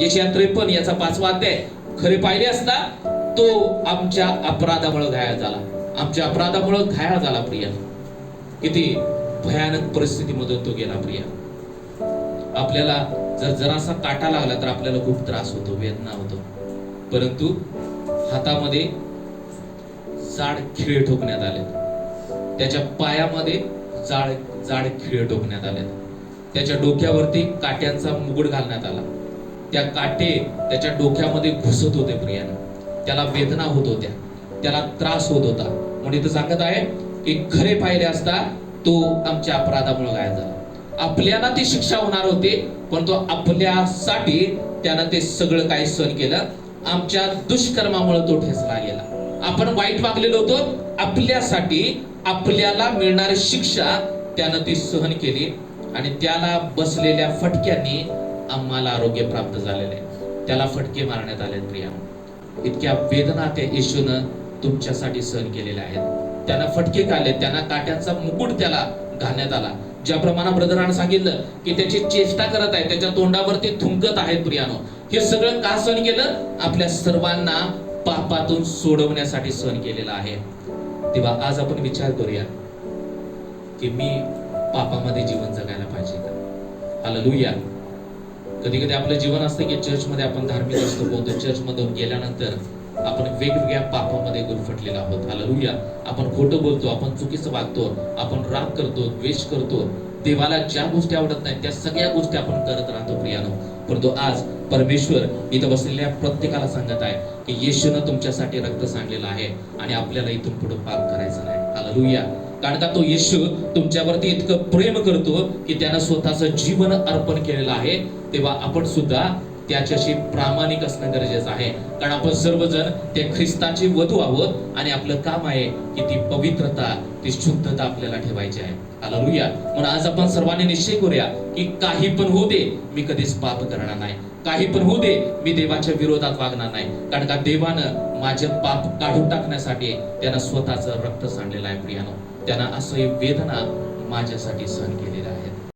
यशया त्रेपन्न याचा पाचवा अध्याय खरे पाहिले असता तो आमच्या अपराधामुळे घायाळ झाला. आमच्या अपराधामुळे घायाळ झाला प्रिया. किती भयानक परिस्थितीमधून तो गेला प्रिया. आपल्याला जर जरासा काटा लागला तर आपल्याला खूप त्रास होतो वेदना होतो. परंतु हातामध्ये जाड खिळे ठोकण्यात आले. त्याच्या पायामध्ये जाड जाड खिळे ठोकण्यात आले. त्याच्या डोक्यावरती काट्यांचा मुगुड घालण्यात आला. त्या काटे त्याच्या डोक्यामध्ये घुसत होते प्रियानं. त्याला वेदना होत होत्या. त्याला त्रास होत होता. म्हणून इथं सांगत आहे की खरे पाहिले असता तो आमच्या अपराधामुळे गायब झाला. आपल्याला ती शिक्षा होणार होती पण तो आपल्यासाठी त्यानं ते सगळं काही सहन केलं. आमच्या दुष्कर्मामुळे तो ठेचला गेला. आपण वाईट वागलेलो होतो. आपल्यासाठी आपल्याला मिळणारी शिक्षा त्यानं ती सहन केली आणि त्याला बसलेल्या फटक्यांनी आम्हाला आरोग्य प्राप्त झालेले आहे. त्याला फटके मारण्यात आले प्रिया. इतक्या वेदना त्या येशून तुमच्यासाठी सहन केलेल्या आहेत. त्यांना फटके काढले त्यांना काट्यांचा मुकुट त्याला घालण्यात आला. ज्याप्रमाणे ब्रदरानं सांगितलं की त्याची चेष्टा करत आहे त्याच्या तोंडावरती थुंकत आहेत प्रियानो. हे सगळं का सहन केलं? आपल्या सर्वांना पापातून सोडवण्यासाठी सहन केलेला आहे. तेव्हा आज आपण विचार करूया की मी पापामध्ये जीवन जगायला पाहिजे का? हालेलुया कधी कधी आपलं जीवन असतं की चर्चमध्ये आपण धार्मिक असतो बोलतो चर्चमधून गेल्यानंतर आपण वेगवेगळ्या पापामध्ये गुरफटलेला आहोत. हालेलुया आपण खोटं बोलतो आपण चुकीचं वागतो आपण राग करतो द्वेष करतो. देवाला ज्या गोष्टी आवडत नाहीत त्या सगळ्या गोष्टी आपण करत राहतो प्रियानो. परंतु आज परमेश्वर इथं बसलेल्या प्रत्येकाला सांगत आहे की येशूनं तुमच्यासाठी रक्त सांडलेलं आहे आणि आपल्याला इथून पुढे पाप करायचं नाही. हालेलुया कारण का तो येशू तुमच्यावरती इतकं प्रेम करतो की त्यानं स्वतःचं जीवन अर्पण केलेलं आहे तेव्हा आपण सुद्धा त्याच्याशी प्रामाणिक असणं गरजेचं आहे. कारण आपण सर्वजण त्या ख्रिस्ताची वधू आहोत आणि आपलं काम आहे की ती पवित्रता ती शुद्धता आपल्याला ठेवायची आहे. हालेलुया म्हणून आज आपण सर्वांनी निश्चय करूया की काही पण होऊ दे मी कधीच पाप करणार नाही. काही पण होऊ दे मी देवाच्या विरोधात वागणार नाही. कारण का देवानं माझे पाप काढून टाकण्यासाठी त्यानं स्वतःचं रक्त सांडलेलं आहे प्रियानो. त्यानं असं वेदना माझ्यासाठी सहन केलेल्या आहेत.